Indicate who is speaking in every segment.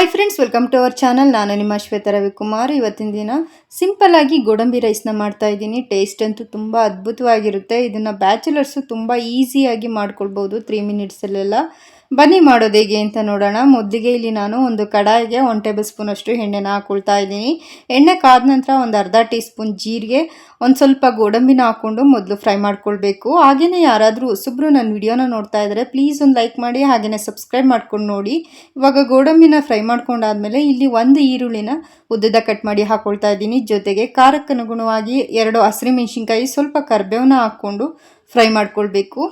Speaker 1: Hi friends welcome to our channel ನಾನು ನಿಮ್ಮ ಶ್ವೇತಾ ರವಿಕುಮಾರ್. ಇವತ್ತಿನ ದಿನ ಸಿಂಪಲ್ ಆಗಿ ಗೋಡಂಬಿ ರೈಸ್ನ ಮಾಡ್ತಾ ಇದ್ದೀನಿ. ಟೇಸ್ಟ್ ಅಂತೂ ತುಂಬ ಅದ್ಭುತವಾಗಿರುತ್ತೆ. ಇದನ್ನು ಬ್ಯಾಚುಲರ್ಸು ತುಂಬ ಈಸಿಯಾಗಿ ಮಾಡ್ಕೊಳ್ಬೋದು ತ್ರೀ ಮಿನಿಟ್ಸಲ್ಲೆಲ್ಲ ಬನ್ನಿ ಮಾಡೋದು ಹೇಗೆ ಅಂತ ನೋಡೋಣ. ಮೊದಲಿಗೆ ಇಲ್ಲಿ ನಾನು ಒಂದು ಕಡಾಯಿಗೆ ಒನ್ ಟೇಬಲ್ ಸ್ಪೂನ್ ಅಷ್ಟು ಎಣ್ಣೆನ ಹಾಕೊಳ್ತಾ ಇದ್ದೀನಿ. ಎಣ್ಣೆ ಕಾದ ನಂತರ ಒಂದು ಅರ್ಧ ಟೀ ಸ್ಪೂನ್ ಜೀರಿಗೆ, ಒಂದು ಸ್ವಲ್ಪ ಗೋಡಂಬಿನ ಹಾಕ್ಕೊಂಡು ಮೊದಲು ಫ್ರೈ ಮಾಡ್ಕೊಳ್ಬೇಕು. ಹಾಗೆಯೇ ಯಾರಾದರೂ ಹೊಸಬ್ರು ನನ್ನ ವಿಡಿಯೋನ ನೋಡ್ತಾ ಇದ್ದಾರೆ ಪ್ಲೀಸ್ ಒಂದು ಲೈಕ್ ಮಾಡಿ ಹಾಗೆಯೇ ಸಬ್ಸ್ಕ್ರೈಬ್ ಮಾಡ್ಕೊಂಡು ನೋಡಿ. ಇವಾಗ ಗೋಡಂಬಿನ ಫ್ರೈ ಮಾಡ್ಕೊಂಡಾದಮೇಲೆ ಇಲ್ಲಿ ಒಂದು ಈರುಳ್ಳಿನ ಉದ್ದದ ಕಟ್ ಮಾಡಿ ಹಾಕ್ಕೊಳ್ತಾ ಇದ್ದೀನಿ. ಜೊತೆಗೆ ಖಾರಕ್ಕನುಗುಣವಾಗಿ ಎರಡು ಹಸಿರು ಮೆಣಸಿನ್ಕಾಯಿ, ಸ್ವಲ್ಪ ಕರ್ಬೇವನ್ನ ಹಾಕ್ಕೊಂಡು ಫ್ರೈ ಮಾಡ್ಕೊಳ್ಬೇಕು.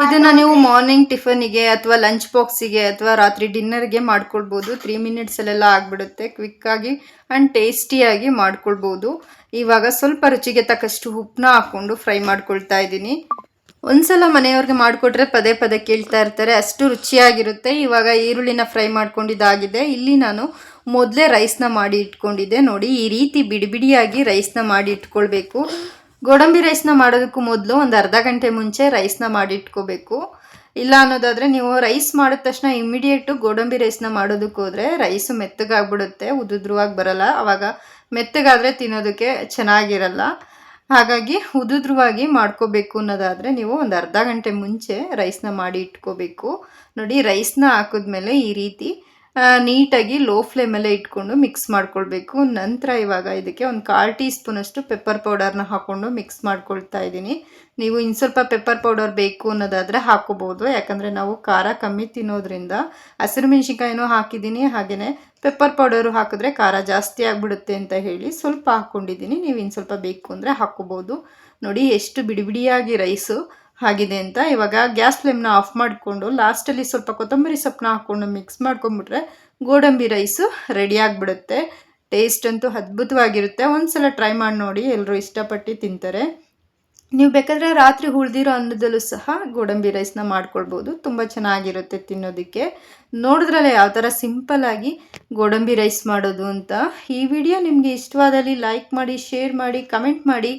Speaker 1: ಇದನ್ನ ನೀವು. ಮಾರ್ನಿಂಗ್ ಟಿಫನಿಗೆ ಅಥವಾ ಲಂಚ್ ಬಾಕ್ಸಿಗೆ ಅಥವಾ ರಾತ್ರಿ ಡಿನ್ನರ್ಗೆ ಮಾಡ್ಕೊಳ್ಬಹುದು ತ್ರೀ ಮಿನಿಟ್ಸಲ್ಲೆಲ್ಲ ಆಗಿಬಿಡುತ್ತೆ. ಕ್ವಿಕ್ಕಾಗಿ ಆ್ಯಂಡ್ ಟೇಸ್ಟಿಯಾಗಿ ಮಾಡ್ಕೊಳ್ಬೋದು. ಇವಾಗ ಸ್ವಲ್ಪ ರುಚಿಗೆ ತಕ್ಕಷ್ಟು ಉಪ್ಪನ್ನ ಹಾಕೊಂಡು ಫ್ರೈ ಮಾಡ್ಕೊಳ್ತಾ ಇದ್ದೀನಿ. ಒಂದ್ಸಲ ಮನೆಯವ್ರಿಗೆ ಮಾಡಿಕೊಟ್ರೆ ಪದೇ ಪದೇ ಕೇಳ್ತಾ ಇರ್ತಾರೆ. ಅಷ್ಟು ರುಚಿಯಾಗಿರುತ್ತೆ. ಇವಾಗ ಈರುಳ್ಳಿನ ಫ್ರೈ ಮಾಡ್ಕೊಂಡಿದ್ದಾಗಿದೆ ಇಲ್ಲಿ ನಾನು ಮೊದಲೇ ರೈಸ್ನ ಮಾಡಿ ಇಟ್ಕೊಂಡಿದ್ದೆ. ನೋಡಿ ಈ ರೀತಿ ಬಿಡಿ ಬಿಡಿಯಾಗಿ ರೈಸ್ನ ಮಾಡಿ ಇಟ್ಕೊಳ್ಬೇಕು. ಗೋಡಂಬಿ ರೈಸ್ನ ಮಾಡೋದಕ್ಕೂ ಮೊದಲು ಒಂದು ಅರ್ಧ ಗಂಟೆ ಮುಂಚೆ ರೈಸ್ನ ಮಾಡಿಟ್ಕೋಬೇಕು. ಇಲ್ಲ ಅನ್ನೋದಾದರೆ ನೀವು ರೈಸ್ ಮಾಡಿದ ತಕ್ಷಣ ಇಮ್ಮಿಡಿಯೇಟು ಗೋಡಂಬಿ ರೈಸ್ನ ಮಾಡೋದಕ್ಕೆ ಹೋದರೆ ರೈಸು ಮೆತ್ತಗಾಗ್ಬಿಡುತ್ತೆ, ಉದುದ್ರುವಾಗಿ ಬರಲ್ಲ. ಆವಾಗ ಮೆತ್ತಗಾದರೆ ತಿನ್ನೋದಕ್ಕೆ ಚೆನ್ನಾಗಿರಲ್ಲ. ಹಾಗಾಗಿ ಉದುದ್ರುವಾಗಿ ಮಾಡ್ಕೋಬೇಕು ಅನ್ನೋದಾದರೆ ನೀವು ಒಂದು ಅರ್ಧ ಗಂಟೆ ಮುಂಚೆ ರೈಸ್ನ ಮಾಡಿ ಇಟ್ಕೋಬೇಕು. ನೋಡಿ, ರೈಸ್ನ ಹಾಕಿದ್ಮೇಲೆ ಈ ರೀತಿ ನೀಟಾಗಿ ಲೋ ಫ್ಲೇಮಲ್ಲೇ ಇಟ್ಕೊಂಡು ಮಿಕ್ಸ್ ಮಾಡ್ಕೊಳ್ಬೇಕು. ನಂತರ ಇವಾಗ ಇದಕ್ಕೆ ಒಂದು ಕಾಲು ಟೀ ಸ್ಪೂನಷ್ಟು ಪೆಪ್ಪರ್ ಪೌಡರ್ನ ಹಾಕ್ಕೊಂಡು ಮಿಕ್ಸ್ ಮಾಡ್ಕೊಳ್ತಾ ಇದ್ದೀನಿ. ನೀವು ಇನ್ನು ಸ್ವಲ್ಪ ಪೆಪ್ಪರ್ ಪೌಡರ್ ಬೇಕು ಅನ್ನೋದಾದರೆ ಹಾಕೋಬೋದು ಯಾಕಂದರೆ ನಾವು ಖಾರ ಕಮ್ಮಿ ತಿನ್ನೋದ್ರಿಂದ ಹಸಿರು ಮೆಣಸಿನ್ಕಾಯಿನೂ ಹಾಕಿದ್ದೀನಿ. ಹಾಗೆಯೇ ಪೆಪ್ಪರ್ ಪೌಡರು ಹಾಕಿದ್ರೆ ಖಾರ ಜಾಸ್ತಿ ಆಗಿಬಿಡುತ್ತೆ ಅಂತ ಹೇಳಿ ಸ್ವಲ್ಪ ಹಾಕ್ಕೊಂಡಿದ್ದೀನಿ. ನೀವು ಇನ್ನು ಸ್ವಲ್ಪ ಬೇಕು ಅಂದರೆ ಹಾಕ್ಕೋಬೋದು. ನೋಡಿ, ಎಷ್ಟು ಬಿಡಿ ಬಿಡಿಯಾಗಿ ರೈಸು ಆಗಿದೆ ಅಂತ. ಇವಾಗ ಗ್ಯಾಸ್ ಫ್ಲೇಮ್ನ ಆಫ್ ಮಾಡಿಕೊಂಡು ಲಾಸ್ಟಲ್ಲಿ ಸ್ವಲ್ಪ ಕೊತ್ತಂಬರಿ ಸೊಪ್ಪನ್ನ ಹಾಕ್ಕೊಂಡು ಮಿಕ್ಸ್ ಮಾಡ್ಕೊಂಬಿಟ್ರೆ ಗೋಡಂಬಿ ರೈಸು ರೆಡಿ ಆಗಿಬಿಡುತ್ತೆ. ಟೇಸ್ಟ್ ಅಂತೂ ಅದ್ಭುತವಾಗಿರುತ್ತೆ. ಒಂದು ಟ್ರೈ ಮಾಡಿ ನೋಡಿ ಎಲ್ಲರೂ ಇಷ್ಟಪಟ್ಟು ತಿಂತಾರೆ. ನೀವು ಬೇಕಾದರೆ ರಾತ್ರಿ ಉಳಿದಿರೋ ಅನ್ನದಲ್ಲೂ ಸಹ ಗೋಡಂಬಿ ರೈಸ್ನ ಮಾಡ್ಕೊಳ್ಬೋದು. ತುಂಬ ಚೆನ್ನಾಗಿರುತ್ತೆ ತಿನ್ನೋದಕ್ಕೆ. ನೋಡಿದ್ರಲ್ಲ ಯಾವ ಥರ ಸಿಂಪಲ್ಲಾಗಿ ಗೋಡಂಬಿ ರೈಸ್ ಮಾಡೋದು ಅಂತ. ಈ ವಿಡಿಯೋ ನಿಮಗೆ ಇಷ್ಟವಾದಲ್ಲಿ ಲೈಕ್ ಮಾಡಿ, ಶೇರ್ ಮಾಡಿ, ಕಮೆಂಟ್ ಮಾಡಿ.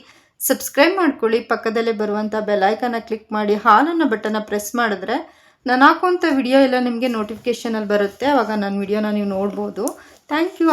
Speaker 1: ಸಬ್ಸ್ಕ್ರೈಬ್ ಮಾಡ್ಕೊಳ್ಳಿ, ಪಕ್ಕದಲ್ಲೇ ಬರುವಂಥ ಬೆಲೈಕನ್ನ ಕ್ಲಿಕ್ ಮಾಡಿ, ಹಾಲನ್ನು ಬಟನ್ನ ಪ್ರೆಸ್ ಮಾಡಿದ್ರೆ ನಾನು ಹಾಕುವಂಥ ವಿಡಿಯೋ ಎಲ್ಲ ನಿಮಗೆ ನೋಟಿಫಿಕೇಷನಲ್ಲಿ ಬರುತ್ತೆ. ಆವಾಗ ನನ್ನ ವಿಡಿಯೋನ ನೀವು ನೋಡ್ಬೋದು. Thank you